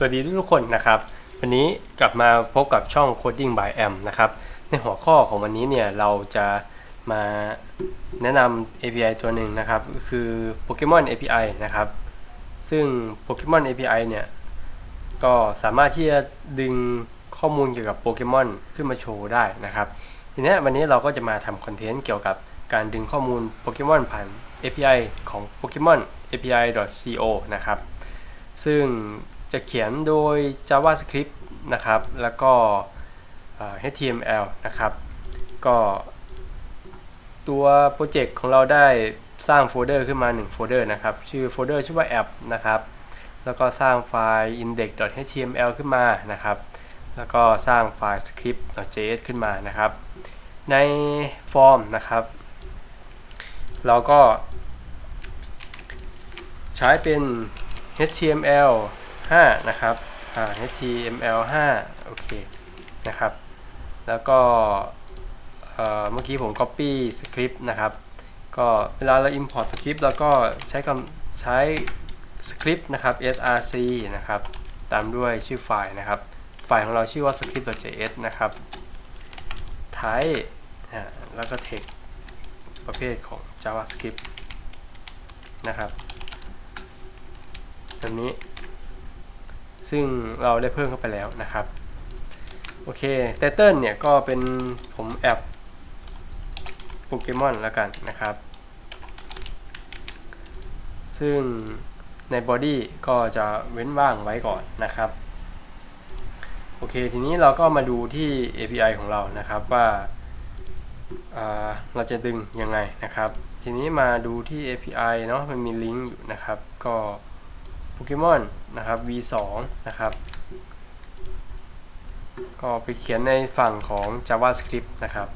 สวัสดีทุกคนนะครับ วันนี้กลับมาพบกับช่อง Coding by m นะครับ ในหัวข้อของวันนี้เนี่ยเราจะมาแนะนำ API ตัวหนึ่งนะครับ คือ Pokemon API นะครับ ซึ่ง Pokemon API เนี่ย ก็สามารถที่จะดึงข้อมูลเกี่ยวกับโปเกมอนขึ้นมาโชว์ได้นะครับ ทีนี้วันนี้เราก็จะมาทำคอนเทนต์เกี่ยวกับการดึงข้อมูลโปเกมอนผ่าน API ของ Pokemon API.co นะครับ ซึ่ง จะเขียนโดย JavaScript นะครับ แล้วก็ HTML นะครับ ก็ตัวโปรเจกต์ของเราได้สร้างโฟลเดอร์ขึ้นมา 1 โฟลเดอร์นะครับ ชื่อโฟลเดอร์ชื่อว่า app นะครับ แล้วก็สร้างไฟล์ index.html ขึ้นมานะครับ แล้วก็สร้างไฟล์ script.js ขึ้นมานะครับ ในฟอร์มนะครับ เราก็ใช้เป็น HTML 5 นะครับอ่า HTML 5โอเคนะครับ แล้วก็เมื่อกี้ผม copy script นะครับ ก็เวลาเรา import script แล้วก็ใช้คำใช้ script นะครับ src นะครับ ตามด้วยชื่อไฟล์นะครับ ไฟล์ของเราชื่อว่า script.js นะครับ type แล้วก็ text ประเภทของ javascript นะครับแบบนี้ ซึ่งเราได้เพิ่มเข้าไปแล้วนะครับ โอเคไตเติลเนี่ยก็เป็นผมแอปโปเกมอนแล้วกันนะครับ ซึ่งในบอดี้ก็จะเว้นว่างไว้ก่อนนะครับ โอเค ทีนี้เราก็มาดูที่ API ของเรานะครับว่าอ่าเราจะดึงยังไงนะครับ ทีนี้มาดูที่ API เนาะมันมีลิงก์อยู่นะครับ ก็ Pokemon นะครับ v2 นะครับ ก็ไปเขียนในฝั่งของ JavaScript นะครับ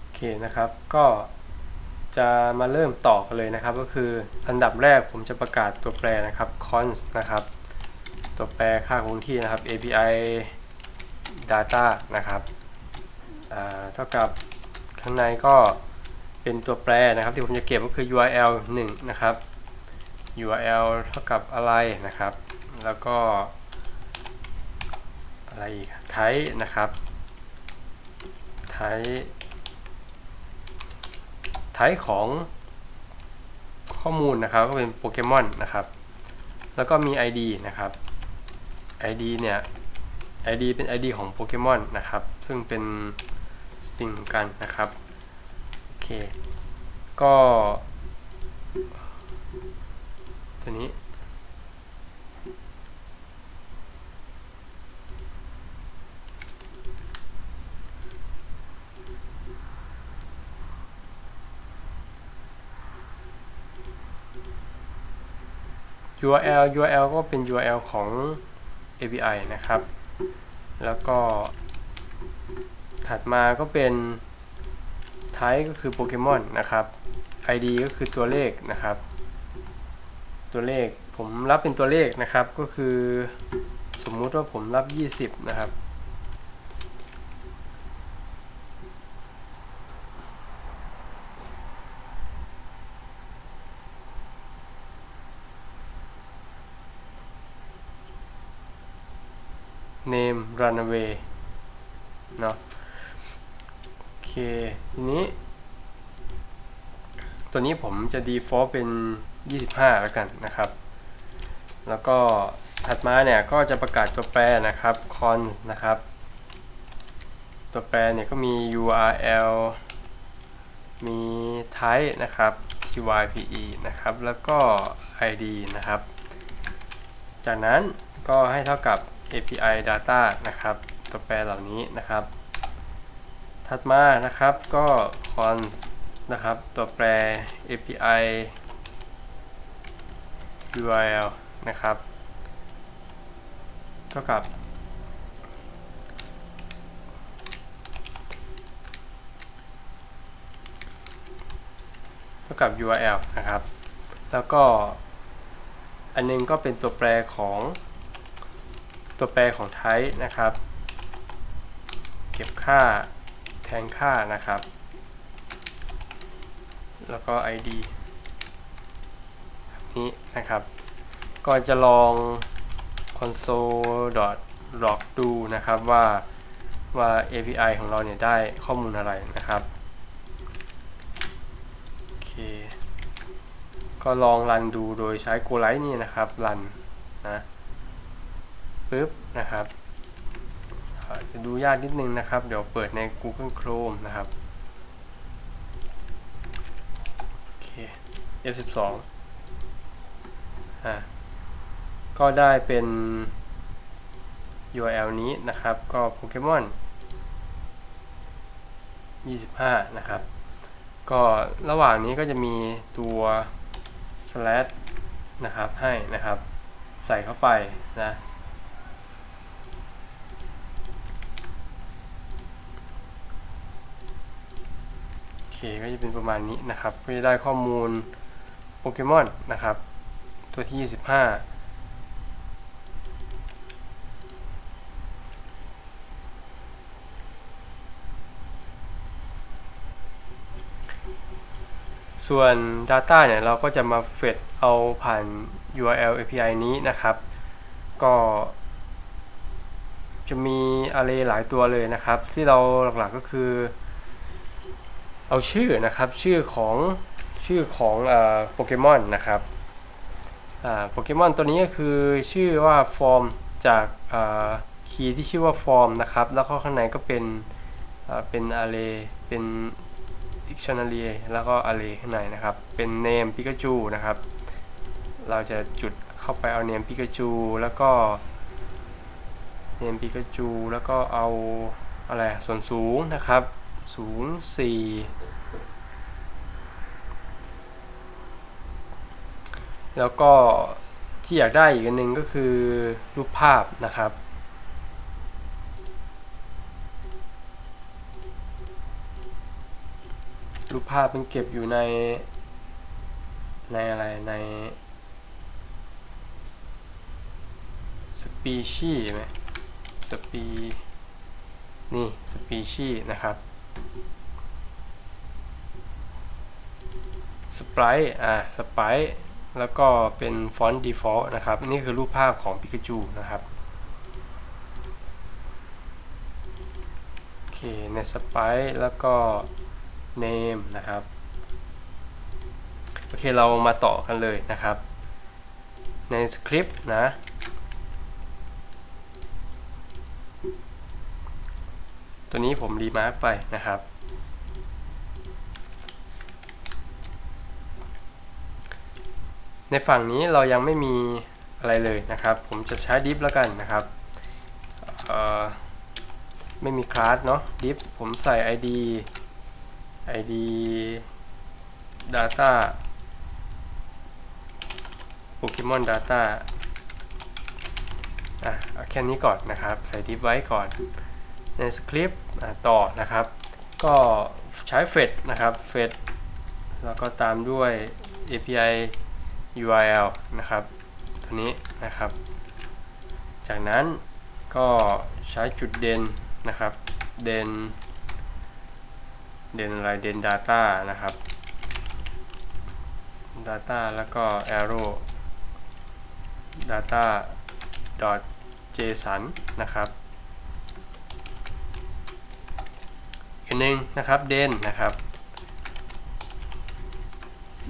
โอเคนะครับ ก็จะมาเริ่มต่อกันเลยนะครับ ก็คืออันดับแรกผมจะประกาศตัวแปรนะครับ const นะครับ ตัวแปรค่าคงที่นะครับ API data นะครับเท่ากับข้างในก็ เป็นตัวแปรนะครับ ที่ผมจะเก็บก็คือ URL 1 นะครับ URL เท่ากับอะไรนะครับ แล้วก็ อะไรอีก type นะครับ type type ของข้อมูลนะครับ ก็เป็นโปเกมอนนะครับ แล้วก็มี ID นะครับ ID เนี่ย ID เป็น ID ของโปเกมอนนะครับ ซึ่งเป็นสิ่งกันนะครับ เค ก็ ตัวนี้ URL URL ก็เป็น URL ของ API นะครับ แล้วก็ถัดมาก็เป็น type ก็คือโปเกมอนนะครับ ID ก็คือตัวเลขนะครับ ตัวเลขผมรับเป็นตัวเลขนะครับก็คือสมมุติว่าผมรับ 20 นะครับ name runaway เนาะโอเค ทีนี้ ตัวนี้ผมจะ default เป็น 25 แล้วกันนะครับ แล้วก็ถัดมาเนี่ยก็จะประกาศตัวแปรนะครับ cons นะครับ ตัวแปรเนี่ยก็มี URL มี type นะครับ type นะครับ แล้วก็ id นะครับ จากนั้นก็ให้เท่ากับ API data นะครับ ตัวแปรเหล่านี้นะครับ ถัดมานะครับก็ cons นะครับ ตัวแปร API URL นะครับเท่ากับ เท่ากับ URL นะครับ แล้วก็อันนึงก็เป็นตัวแปรของตัวแปรของ type นะครับ เก็บค่า แทนค่านะครับ แล้วก็ id นี้นะครับก็จะลอง console.log ดูนะครับว่าว่า API ของเราเนี่ยได้ข้อมูลอะไรนะครับ โอเค ก็ลองรันดูโดยใช้ GoLite นี่นะครับ รันนะปึ๊บนะครับ จะดูยากนิดนึงนะครับ เดี๋ยวเปิดใน Google Chrome นะครับ โอเค F12 อ่าก็ได้เป็น URL นี้นะครับ ก็โปเกมอน25 นะครับ ก็ระหว่างนี้ก็จะมีตัว slash นะครับให้นะครับ ใส่เข้าไปนะ โอเค ก็จะเป็นประมาณนี้นะครับ ก็จะได้ข้อมูลโปเกมอนนะครับ ตัวที่ 25ส่วน Data เนี่ยเราก็จะมาเฟดเอาผ่าน URL API นี้นะครับ ก็ จะมี array หลายตัวเลยนะครับ ที่เราหลักๆก็คือ เอาชื่อนะครับชื่อของชื่อของโปเกมอนนะครับโปเกมอนตัวนี้ก็คือชื่อว่าฟอร์มจากคีย์ที่ชื่อว่าฟอร์มนะครับแล้วก็ข้างในก็เป็นเป็น array เป็น dictionary แล้วก็ array ข้างในนะครับเป็น name Pikachu นะครับเราจะจุดเข้าไปเอา name Pikachu แล้วก็ name Pikachu แล้วก็เอาอะไรส่วนสูงนะครับ สูง4แล้วก็ที่อยากได้อีกอันหนึ่งก็คือรูปภาพนะครับ รูปภาพมันเก็บอยู่ใน ในอะไรใน species ไหม spe นี่ species นะครับ sprite อ่า sprite แล้วก็เป็นฟอนต์ default นะครับ นี่คือรูปภาพของ Pikachu นะครับ โอเค ใน sprite แล้วก็ name นะครับ โอเค เรามาต่อกันเลยนะครับ ในสคริปต์นะ ตัวนี้ผมรีมาร์กไปนะครับ ในฝั่งนี้เรายังไม่มีอะไรเลยนะครับ ผมจะใช้ div แล้วกันนะครับไม่มีคลาสเนาะ div ผมใส่ id id data Pokemon data อะเอาแค่นี้ก่อนนะครับ ใส่ div ไว้ก่อน ในสคริปต์ต่อนะครับ ก็ใช้ fetch นะครับ fetch แล้วก็ตามด้วย API URL นะครับ ตัวนี้นะครับ จากนั้นก็ใช้จุดเด่นนะครับ เด่นเด่นอะไรเด่น Data นะครับ Data แล้วก็ arrow data json นะครับ อีกหนึ่งนะครับเดนนะครับ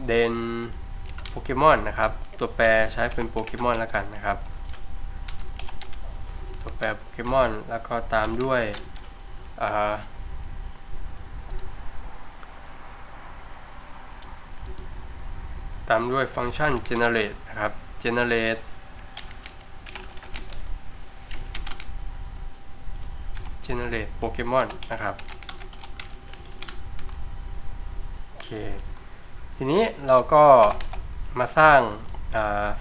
เดนโปเกมอนนะครับ ตัวแปรใช้เป็นโปเกมอนแล้วกันนะครับ ตัวแปรโปเกมอนแล้วก็ตามด้วยตามด้วยฟังก์ชัน generate นะครับ generate generate โปเกมอนนะครับ โอ เค ทีนี้เราก็มาสร้าง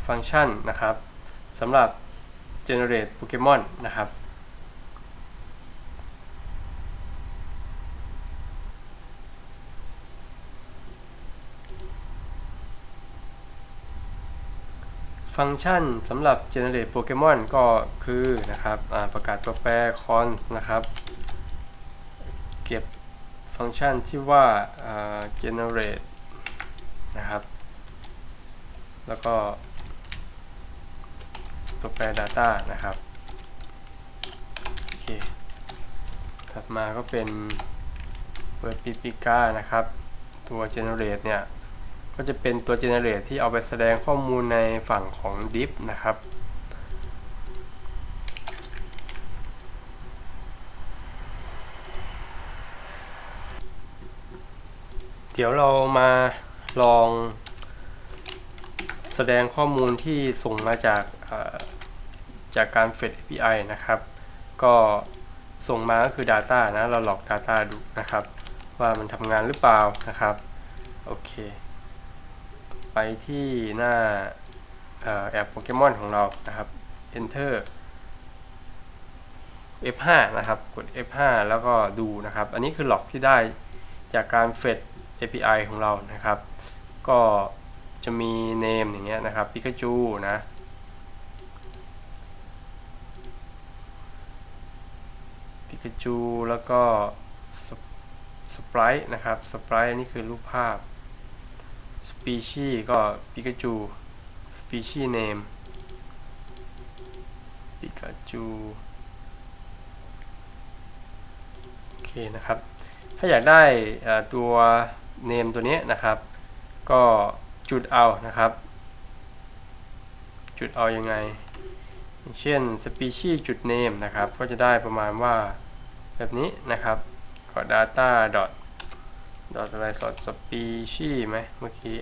ฟังก์ชันนะครับสำหรับ generate โปเกมอนนะครับ ฟังก์ชันสำหรับ generate โปเกมอนก็คือนะครับประกาศตัวแปร cons นะครับ เก็บ ฟังก์ชันที่ว่า generate นะครับ แล้วก็ตัวแปร Data นะครับโอเคถัดมาก็เป็นเปิดปิปิก้านะครับ ตัว generate เนี่ย ก็จะเป็นตัว generate ที่เอาไปแสดงข้อมูลในฝั่งของ div นะครับ เดี๋ยวเรามาลองแสดงข้อมูลที่ส่งมาจากจากการ Fetch API นะครับ ก็ส่งมาก็คือ Data นะ เราหลอก Data ดูนะครับ ว่ามันทำงานหรือเปล่านะครับ โอเค ไปที่หน้าออแอปโปเกมอนของเรานะครับ Enter F5 นะครับ กด F5 แล้วก็ดูนะครับ อันนี้คือหลอกที่ได้จากการ Fetch API ของเรานะครับ ก็จะมี name อย่างเงี้ยนะครับ Pikachu นะ Pikachu แล้วก็ Sprite นะครับ Sprite อันนี้คือรูปภาพ Species ก็ Pikachu Species name Pikachu โอเคนะครับ ถ้าอยากได้ตัว name ตัวนี้นะครับ ก็จุดเอานะครับ จุดเอายังไง เช่น species จุด name นะครับ ก็จะได้ประมาณว่าแบบนี้นะครับก็ data dot dot อะไร dot species ไหมเมื่อกี้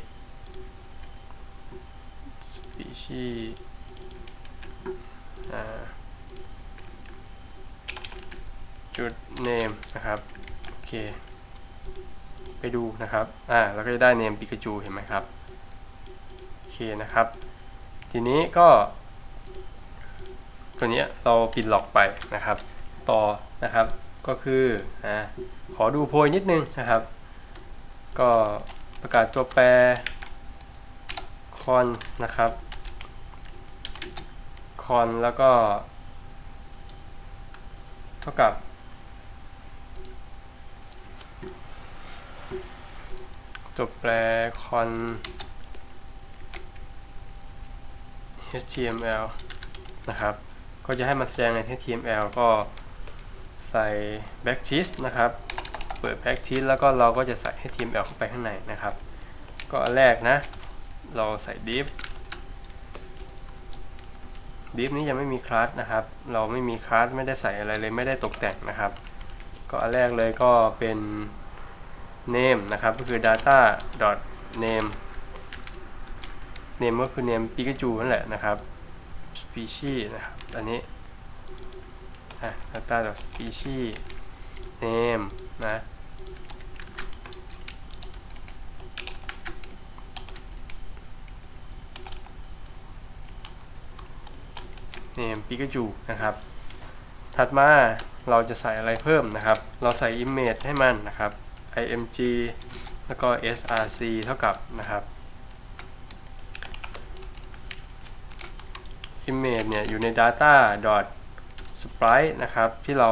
species จุด name นะครับ โอเค ไปดูนะครับ อ่า เราก็จะได้ name Pikachu เห็นไหมครับ โอเคนะครับ ทีนี้ก็ ตัวนี้เราปิดล็อกไปนะครับ ต่อนะครับ ก็คืออ่าขอดูโพยนิดนึงนะครับ ก็ประกาศตัวแปรคอนนะครับคอนแล้วก็ เท่ากับ ตัวแปร con html นะครับ ก็จะให้มาแสดงใน html ก็ใส่ backtick นะครับ เปิด backtick แล้วก็เราก็จะใส่ html เข้าไปข้างในนะครับ ก็อันแรกนะ เราใส่ div div นี้ยังไม่มีคลาสนะครับ เราไม่มีคลาสไม่ได้ใส่อะไรเลยไม่ได้ตกแต่งนะครับ ก็อันแรกเลยก็เป็น name นะครับก็คือ data dot name name ก็คือ name Pikachu นั่นแหละนะครับ species นะครับอันนี้อะ data dot species name นะ name Pikachu นะครับ ถัดมาเราจะใส่อะไรเพิ่มนะครับ เราใส่ image ให้มันนะครับ img แล้วก็ src เท่ากับนะครับ image เนี่ยอยู่ใน data dot sprite นะครับ ที่เรา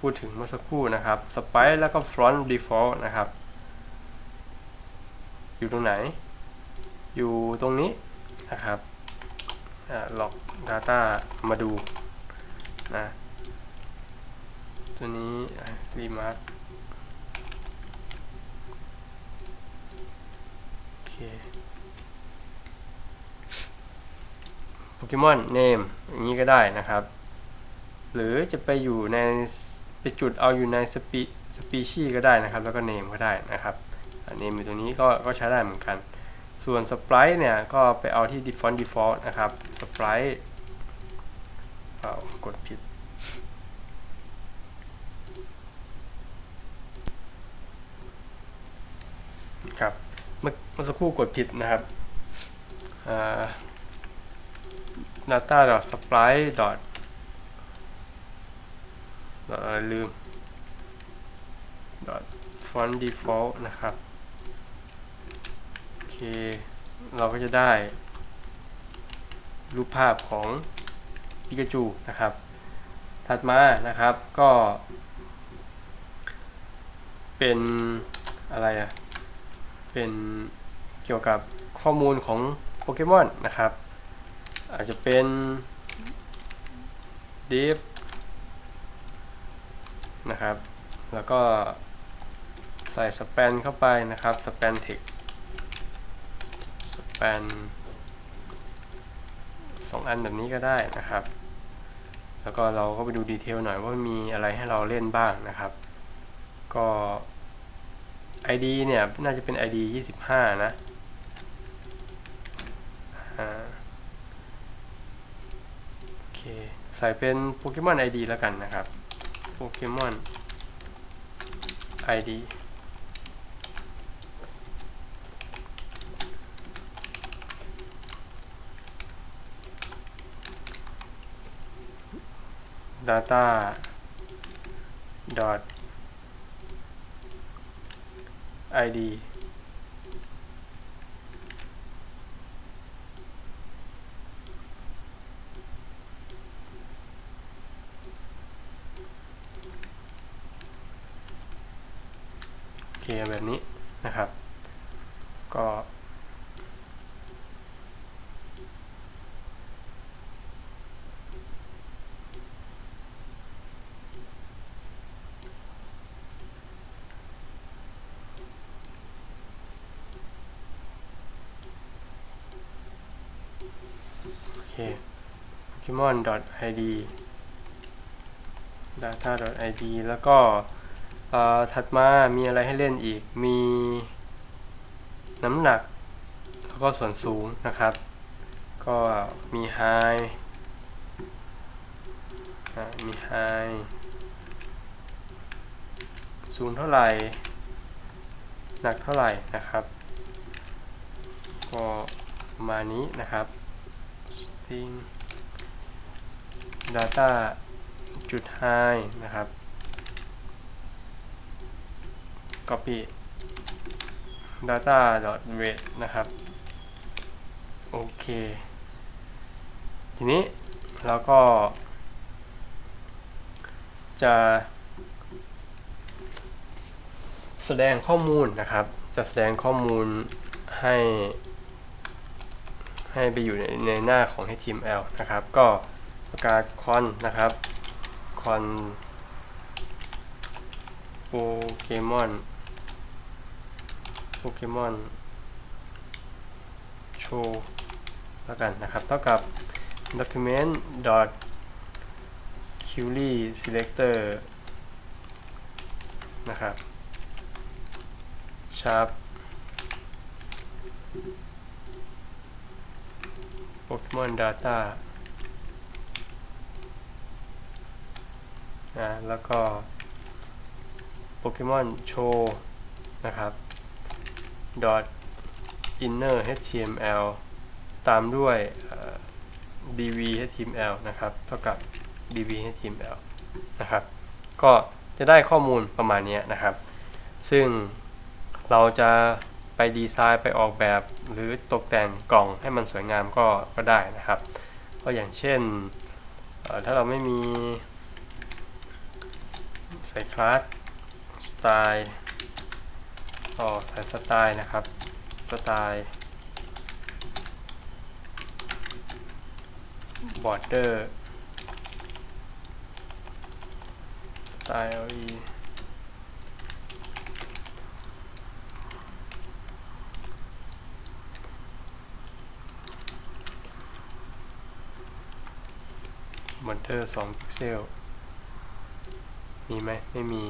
พูดถึงเมื่อสักครู่นะครับ sprite แล้วก็ front default นะครับ อยู่ตรงไหน อยู่ตรงนี้นะครับลอก data มาดูนะตัวนี้ remark เคโปเกมอน name อย่างนี้ก็ได้นะครับ หรือจะไปอยู่ในไปจุดเอาอยู่ในสปีสปีชีก็ได้นะครับ แล้วก็ name ก็ได้นะครับอันนี้อยู่ตรงนี้ก็ก็ใช้ได้เหมือนกัน ส่วน sprite เนี่ยก็ไปเอาที่ default default นะครับ sprite เอากดผิด ครับ เมื่อสักครู่กดผิดนะครับ data dot sprite dot ลืม dot font default นะครับ โอเค เราก็จะได้ รูปภาพของปิกาจูนะครับ ถัดมานะครับก็ เป็นอะไรอะเป็น เกี่ยวกับข้อมูลของโปเกมอนนะครับ อาจจะเป็น div นะครับ แล้วก็ใส่สแปนเข้าไปนะครับสแปนเทคสแปนสองอันแบบนี้ก็ได้นะครับ แล้วก็เราก็ไปดูดีเทลหน่อยว่ามีอะไรให้เราเล่นบ้างนะครับ ก็ ID เนี่ย น่าจะเป็น ID 25 นะอ่า โอเค ใส่เป็นโปเกมอน ID แล้วกันนะครับโปเกมอน ID data dot id โอ เคแบบนี้นะครับ ก็ โอเค pokemon.id data.id แล้วก็ ถัดมามีอะไรให้เล่นอีก มีน้ำหนัก แล้วก็ส่วนสูงนะครับ ก็มี high อ่ามี high สูงเท่าไหร่ หนักเท่าไหร่นะครับ ก็มานี้นะครับ string data จุด high นะครับ copy data dot weight นะครับ โอเค ทีนี้เราก็ จะ แสดงข้อมูลนะครับ จะแสดงข้อมูลให้ ให้ไปอยู่ในในหน้าของ HTML นะครับ ก็ประกาศ con นะครับ con โปเกมอน โปเกมอนโชว์แล้วกันนะครับ เท่ากับ document dot query selector นะครับ sharp Pokemon Data นะแล้วก็ Pokemon Show นะครับ dot inner html ตามด้วย dv html นะครับเท่ากับ dv html นะครับ ก็จะได้ข้อมูลประมาณนี้นะครับ ซึ่งเราจะไปดีไซน์ไปออกแบบหรือตกแต่งกล่องให้มันสวยงามก็ก็ได้นะครับ ก็อย่างเช่น ถ้าเราไม่มีใส่คลาสสไตล์ ก็ใส่สไตล์นะครับ สไตล์บอร์เดอร์สไตล์ LE มอนเตอร์2พิกเซล มีไหม ไม่มี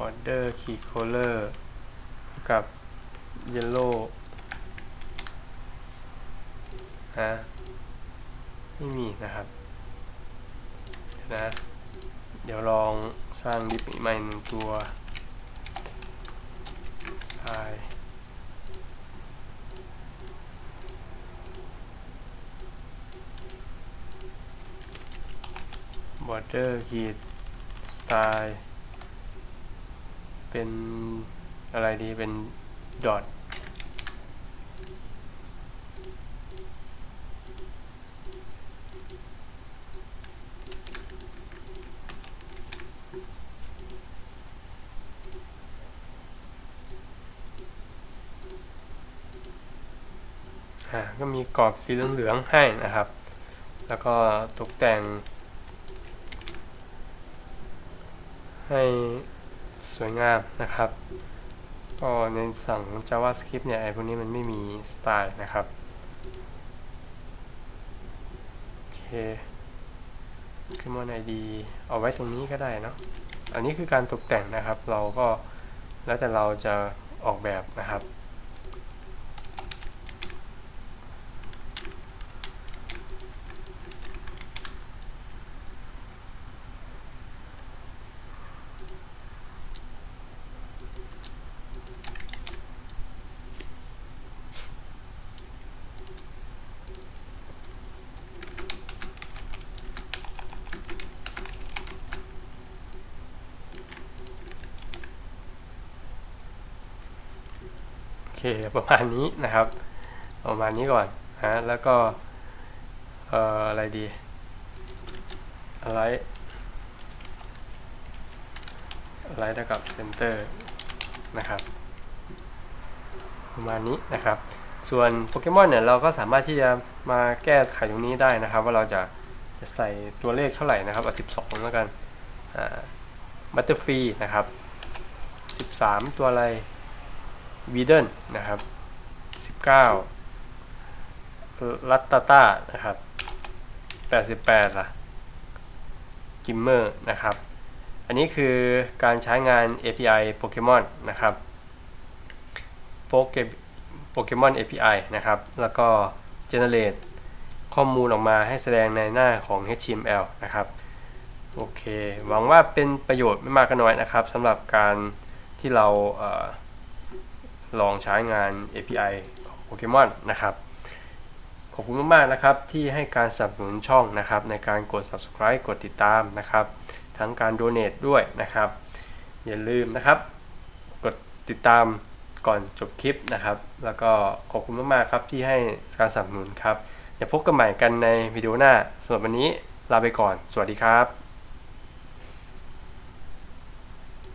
border key color กับ yellow ฮะไม่มีนะครับนะ เดี๋ยวลองสร้างดิฟใหม่หนึ่งตัวสไตล์ border ขีด style เป็นอะไรดีเป็นดอทก็มีกรอบสีเหลืองๆให้นะครับ แล้วก็ตกแต่ง ให้ สวยงามนะครับก็ในสั่ง JavaScript เนี่ยไอพวกนี้มันไม่มีสไตล์นะครับ โอเค Pokemon ID เอาไว้ตรงนี้ก็ได้เนาะอันนี้คือการตกแต่งนะครับ เราก็แล้วแต่เราจะออกแบบนะครับ โอเคประมาณนี้นะครับ ประมาณนี้ก่อนฮะแล้วก็เอ่ออะไรดีอะไรอะไรเท่ากับเซนเตอร์นะครับ ประมาณนี้นะครับ ส่วนโปเกมอนเนี่ยเราก็สามารถที่จะมาแก้ไขตรงนี้ได้นะครับ ว่าเราจะจะใส่ตัวเลขเท่าไหร่นะครับเอา12 แล้วกันอ่าบัตเตอร์ฟรีนะครับ 13 ตัวอะไร วีเดนนะครับ 19ลัตตาต้านะครับ 88 ล่ะ กิมเมอร์นะครับ อันนี้คือการใช้งาน API Pokemon นะครับโปเกโปเกมอน API นะครับ แล้วก็ generate ข้อมูลออกมาให้แสดงในหน้าของ HTML นะครับ โอเค หวังว่าเป็นประโยชน์ไม่มากก็น้อยนะครับสำหรับการที่เราเลองใช้งาน API ของ Pokemon นะครับ ขอบคุณมากๆนะครับที่ให้การสนับสนุนช่องนะครับในการกด subscribe กดติดตามนะครับ ทั้งการ donate ด้วยนะครับ อย่าลืมนะครับ กดติดตามก่อนจบคลิปนะครับ แล้วก็ขอบคุณมากๆครับที่ให้การสนับสนุนครับเดี๋ยวพบกันใหม่กันในวิดีโอหน้าสำหรับวันนี้ลาไปก่อน สวัสดีครับ